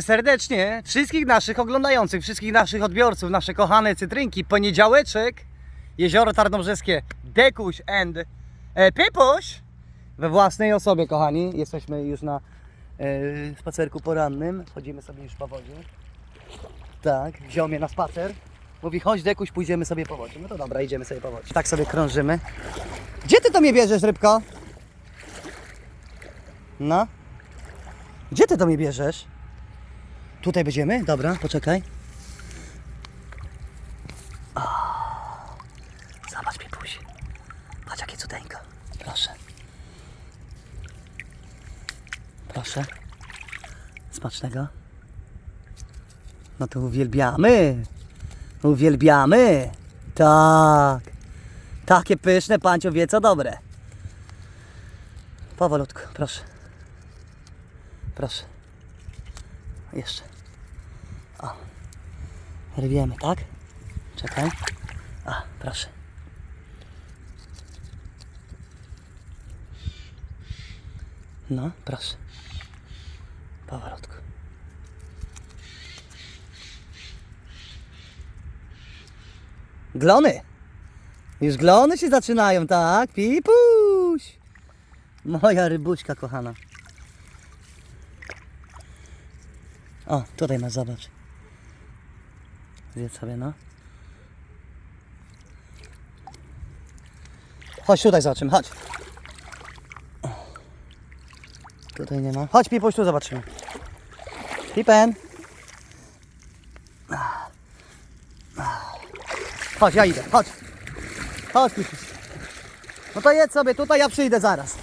serdecznie wszystkich naszych oglądających, wszystkich naszych odbiorców, nasze kochane cytrynki. Poniedziałeczek, jezioro Tarnobrzeskie, Dekuś and e, Pypuś we własnej osobie, kochani. Jesteśmy już na e, spacerku porannym, chodzimy sobie już po wodzie. Tak, wziął mnie na spacer. Mówi, chodź Dekuś, pójdziemy sobie po wodzie. No to dobra, idziemy sobie po wodzie. Tak sobie krążymy. Gdzie ty to mnie bierzesz, rybko? No? Gdzie ty to mnie bierzesz? Tutaj będziemy? Dobra, poczekaj. O, zobacz Pipuś. Patrz jakie cudeńko. Proszę. Proszę. Smacznego. No to uwielbiamy. Uwielbiamy. Tak. Takie pyszne, pancio wie co dobre. Powolutku, proszę. Proszę. Jeszcze. O. Rwiemy, tak? Czekaj. A, proszę. No, proszę. Powolutku. Glony. Już glony się zaczynają, tak? Pipuś. Moja rybuśka kochana. O, tutaj masz, zobacz. Zjedz sobie, no. Chodź tutaj zobaczymy, chodź. Tutaj nie ma. Chodź Pipuś, tu zobaczymy. Pipen. Chodź, ja idę, chodź. Chodź Pipuś. No to jedz sobie tutaj, ja przyjdę zaraz.